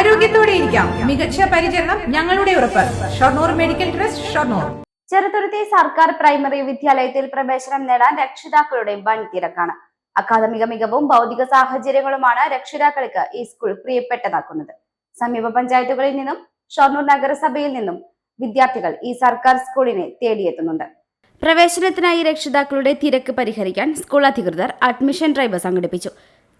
ആരോഗ്യത്തോടെ ഇരിക്കാം. മികച്ച പരിചരണം ഞങ്ങളുടെ ഉറപ്പ്. Shoranur medical trust Shoranur. Cheruthuruthy സർക്കാർ പ്രൈമറി വിദ്യാലയത്തിൽ പ്രവേശനം നേടാൻ രക്ഷിതാക്കളുടെ വൻ തിരക്കാണ്. അക്കാദമിക മികവും ഭൗതിക സാഹചര്യങ്ങളുമാണ് രക്ഷിതാക്കൾക്ക് ഈ സ്കൂൾ പ്രിയപ്പെട്ടതാക്കുന്നത്. സമീപ പഞ്ചായത്തുകളിൽ നിന്നും ഷൊർണൂർ നഗരസഭയിൽ നിന്നും വിദ്യാർത്ഥികൾ ഈ സർക്കാർ സ്കൂളിനെ തേടിയെത്തുന്നുണ്ട്. പ്രവേശനത്തിനായി രക്ഷിതാക്കളുടെ തിരക്ക് പരിഹരിക്കാൻ സ്കൂൾ അധികൃതർ അഡ്മിഷൻ ഡ്രൈവ് സംഘടിപ്പിച്ചു.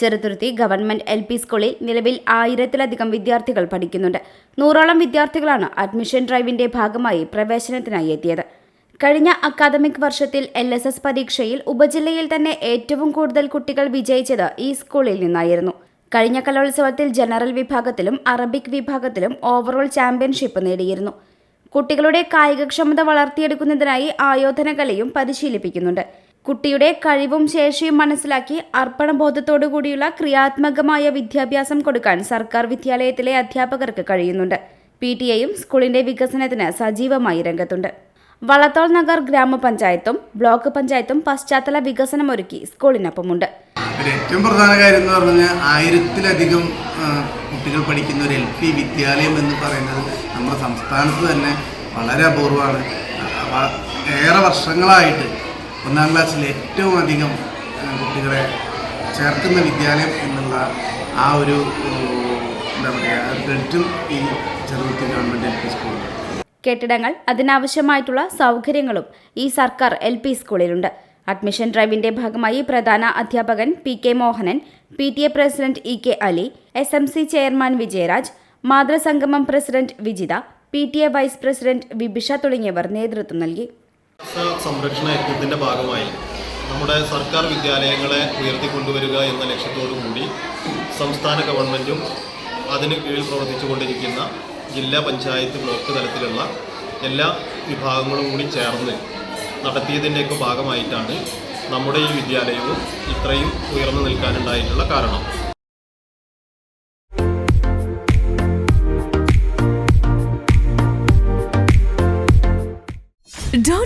ചെറുതുരുത്തി ഗവൺമെന്റ് എൽ പി സ്കൂളിൽ നിലവിൽ ആയിരത്തിലധികം വിദ്യാർത്ഥികൾ പഠിക്കുന്നുണ്ട്. നൂറോളം വിദ്യാർത്ഥികളാണ് അഡ്മിഷൻ ഡ്രൈവിന്റെ ഭാഗമായി പ്രവേശനത്തിനായി എത്തിയത്. കഴിഞ്ഞ അക്കാദമിക് വർഷത്തിൽ എൽ എസ് എസ് പരീക്ഷയിൽ ഉപജില്ലയിൽ തന്നെ ഏറ്റവും കൂടുതൽ കുട്ടികൾ വിജയിച്ചത് ഈ സ്കൂളിൽ നിന്നായിരുന്നു. കഴിഞ്ഞ കലോത്സവത്തിൽ ജനറൽ വിഭാഗത്തിലും അറബിക് വിഭാഗത്തിലും ഓവറോൾ ചാമ്പ്യൻഷിപ്പ് നേടിയിരുന്നു. കുട്ടികളുടെ കായികക്ഷമത വളർത്തിയെടുക്കുന്നതിനായി ആയോധനകലയും പരിശീലിപ്പിക്കുന്നുണ്ട്. കുട്ടിയുടെ കഴിവും ശേഷിയും മനസ്സിലാക്കി അർപ്പണബോധത്തോടു കൂടിയുള്ള ക്രിയാത്മകമായ വിദ്യാഭ്യാസം കൊടുക്കാൻ സർക്കാർ വിദ്യാലയത്തിലെ അധ്യാപകർക്ക് കഴിയുന്നുണ്ട്. പി ടി എയും സ്കൂളിന്റെ വികസനത്തിന് സജീവമായി രംഗത്തുണ്ട്. വളത്തോൾ നഗർ ഗ്രാമപഞ്ചായത്തും ബ്ലോക്ക് പഞ്ചായത്തും പശ്ചാത്തല വികസനം ഒരുക്കി സ്കൂളിനൊപ്പമുണ്ട്. ഏറ്റവും പ്രധാന കാര്യം എന്ന് പറഞ്ഞാൽ ആയിരത്തിലധികം കുട്ടികൾ പഠിക്കുന്ന ഒരു എൽ പി വിദ്യാലയം എന്ന് പറയുന്നത് നമ്മുടെ സംസ്ഥാനത്ത് തന്നെ വളരെ അപൂർവമാണ്. ഏറെ വർഷങ്ങളായിട്ട് ഒന്നാം ക്ലാസ്സിൽ ഏറ്റവും അധികം കുട്ടികളെ ചേർക്കുന്ന വിദ്യാലയം എന്നുള്ള ആ ഒരു എന്താ പറയുക ക്രെഡിറ്റും ഈ ചെറുകുത്തി ഗവൺമെന്റ് എൽ പി സ്കൂളിൽ. കെട്ടിടങ്ങൾ അതിനാവശ്യമായിട്ടുള്ള സൗകര്യങ്ങളും ഈ സർക്കാർ എൽ പി സ്കൂളിലുണ്ട്. അഡ്മിഷൻ ഡ്രൈവിന്റെ ഭാഗമായി പ്രധാന അധ്യാപകൻ P K Mohanan P T A president E K Ali S M C chairman Vijayaraj മാതൃസംഗമം president Vijitha P T A vice president Vibisha തുടങ്ങിയവർ നേതൃത്വം നൽകി. സംരക്ഷണ യജ്ഞത്തിന്റെ ഭാഗമായി നമ്മുടെ സർക്കാർ വിദ്യാലയങ്ങളെ ഉയർത്തിക്കൊണ്ടുവരിക എന്ന ലക്ഷ്യത്തോടു കൂടി സംസ്ഥാന ഗവൺമെന്റും അതിന് കീഴിൽ പ്രവർത്തിച്ചുകൊണ്ടിരിക്കുന്ന ജില്ലാ പഞ്ചായത്ത് ബ്ലോക്ക് തലത്തിലുള്ള എല്ലാ വിഭാഗങ്ങളും കൂടി ചേർന്ന് നടത്തിയതിന്റെയൊക്കെ ഭാഗമായിട്ടാണ് നമ്മുടെ ഈ വിദ്യാലയവും ഇത്രയും ഉയർന്നു നിൽക്കാനുണ്ടായിട്ടുള്ള കാരണം.